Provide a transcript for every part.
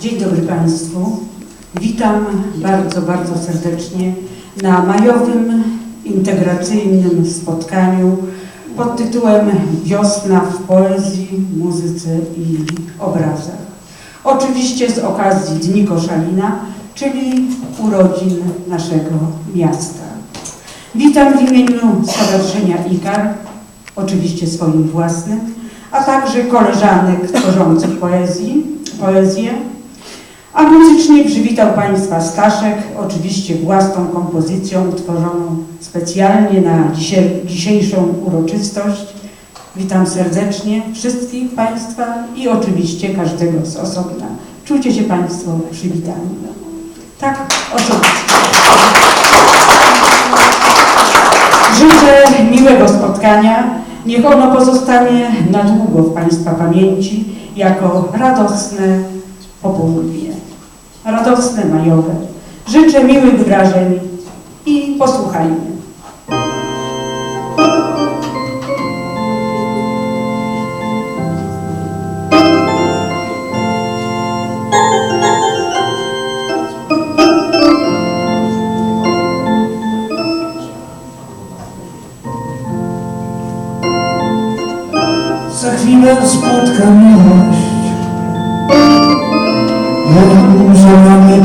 Dzień dobry Państwu. Witam bardzo, bardzo serdecznie na majowym integracyjnym spotkaniu pod tytułem Wiosna w poezji, muzyce i obrazach. Oczywiście z okazji Dni Koszalina, czyli urodzin naszego miasta. Witam w imieniu Stowarzyszenia IKAR, oczywiście swoim własnym, a także koleżanek tworzących poezji, poezję. A muzycznie przywitał Państwa Staszek, oczywiście własną kompozycją utworzoną specjalnie na dzisiejszą uroczystość. Witam serdecznie wszystkich Państwa i oczywiście każdego z osobna. Czujcie się Państwo przywitani. Tak, oczywiście. Życzę miłego spotkania. Niech ono pozostanie na długo w Państwa pamięci jako radosne popołudnie. Radosne, majowe. Życzę miłych wrażeń i posłuchajmy.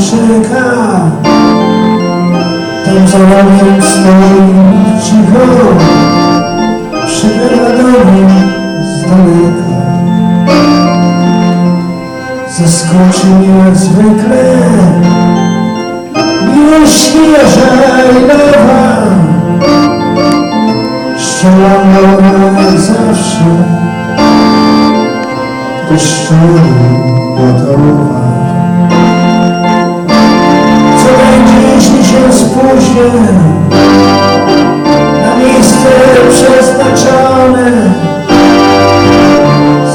Czeka Tam za rogiem stoi cicho. Przybywa do mnie z daleka. Zaskoczy mnie jak zwykle. Miłość świeża i nowa Ściągana jak zawsze. Do szczuru się spóźnię na miejsce przeznaczone?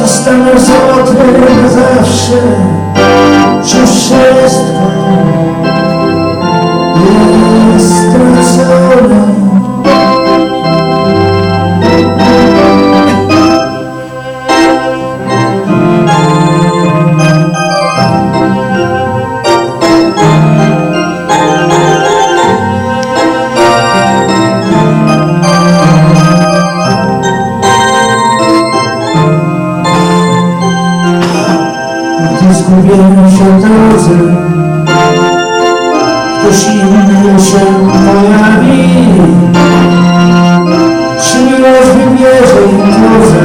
Zostanę samotny na zawsze, czy wszystko Zgubiłem się w drodze Ktoś inny się pojawi. Czy miłość wybierze im drodze.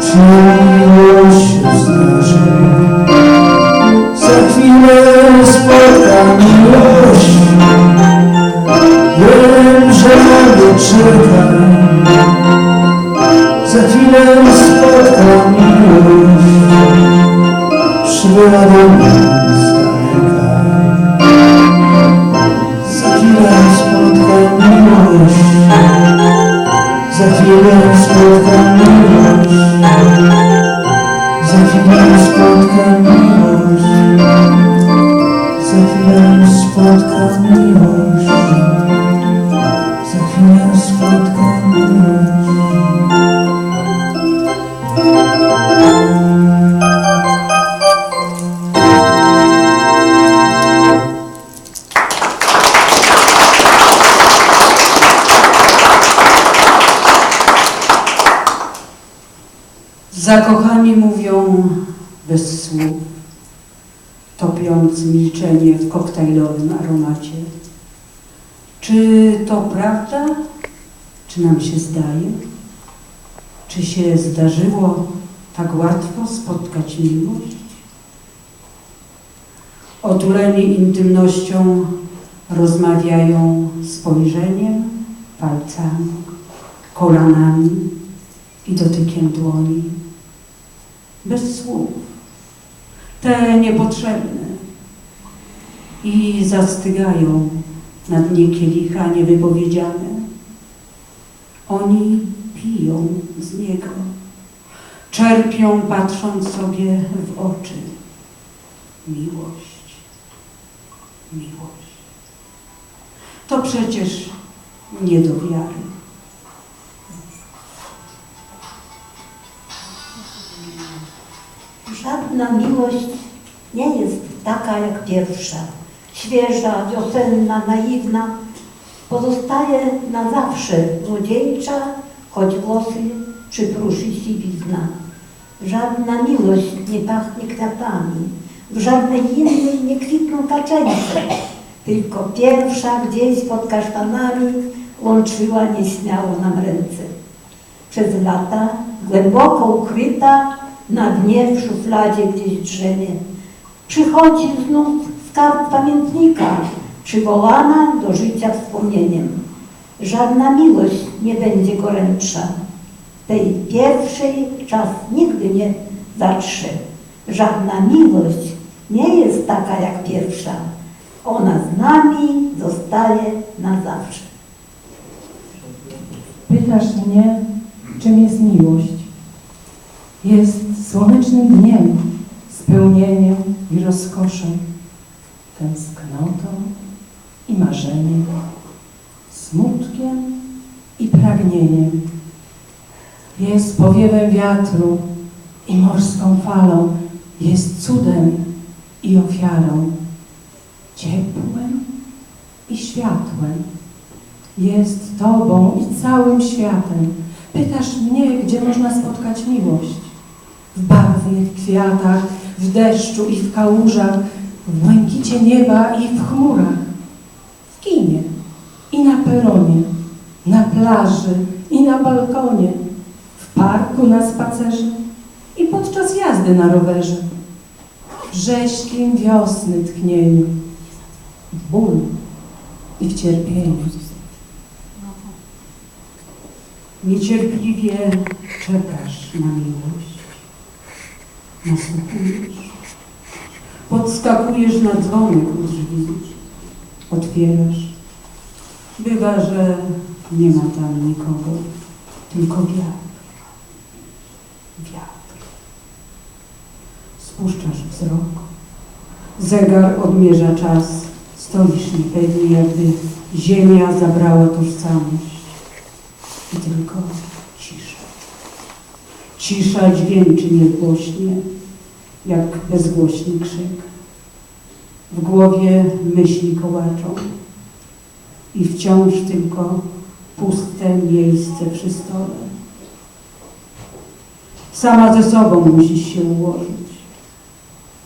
Czy miłość zdarzy Za chwilę spotka miłość. Wiem, że na mnie czeka za chwilę spotka miłość, przybyła do Zakochani mówią bez słów, topiąc milczenie w koktajlowym aromacie. Czy to prawda? Czy nam się zdaje? Czy się zdarzyło tak łatwo spotkać miłość? Otuleni intymnością rozmawiają spojrzeniem, palcami, kolanami i dotykiem dłoni. Bez słów. Te niepotrzebne. I zastygają na dnie kielicha niewypowiedziane. Oni piją z niego. Czerpią, patrząc sobie w oczy. Miłość. Miłość. To przecież nie do wiary. Żadna miłość nie jest taka jak pierwsza. Świeża, wiosenna, naiwna. Pozostaje na zawsze młodzieńcza, choć włosy przypruszy siwizna. Żadna miłość nie pachnie kwiatami, w żadnej innej nie kwitną kaczeńce. Tylko pierwsza gdzieś pod kasztanami łączyła nieśmiało nam ręce. Przez lata, głęboko ukryta, na dnie w szufladzie gdzieś drzemie. Przychodzi znów skarb pamiętnika, przywołana do życia wspomnieniem. Żadna miłość nie będzie gorętsza. Tej pierwszej czas nigdy nie zatrze. Żadna miłość nie jest taka jak pierwsza. Ona z nami zostaje na zawsze. Pytasz mnie, czym jest miłość? Jest słonecznym dniem, spełnieniem i rozkoszą, tęsknotą i marzeniem, smutkiem i pragnieniem. Jest powiewem wiatru i morską falą, jest cudem i ofiarą, ciepłem i światłem. Jest Tobą i całym światem. Pytasz mnie, gdzie można spotkać miłość. W barwnych kwiatach, w deszczu i w kałużach, w błękicie nieba i w chmurach, w kinie i na peronie, na plaży i na balkonie, w parku na spacerze i podczas jazdy na rowerze, w rześkim wiosny tchnieniu, w bólu i w cierpieniu. Niecierpliwie czekasz na miłość. Nasłuchujesz. Podskakujesz na dzwonek u drzwi. Otwierasz. Bywa, że nie ma tam nikogo, tylko wiatr. Wiatr. Spuszczasz wzrok. Zegar odmierza czas. Stoisz niepewnie, jakby ziemia zabrała tożsamość. I tylko cisza. Cisza dźwięczy niegłośnie, jak bezgłośny krzyk. W głowie myśli kołaczą i wciąż tylko puste miejsce przy stole. Sama ze sobą musisz się ułożyć.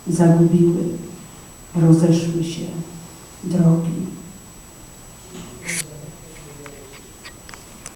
Zagubiły, rozeszły się drogi.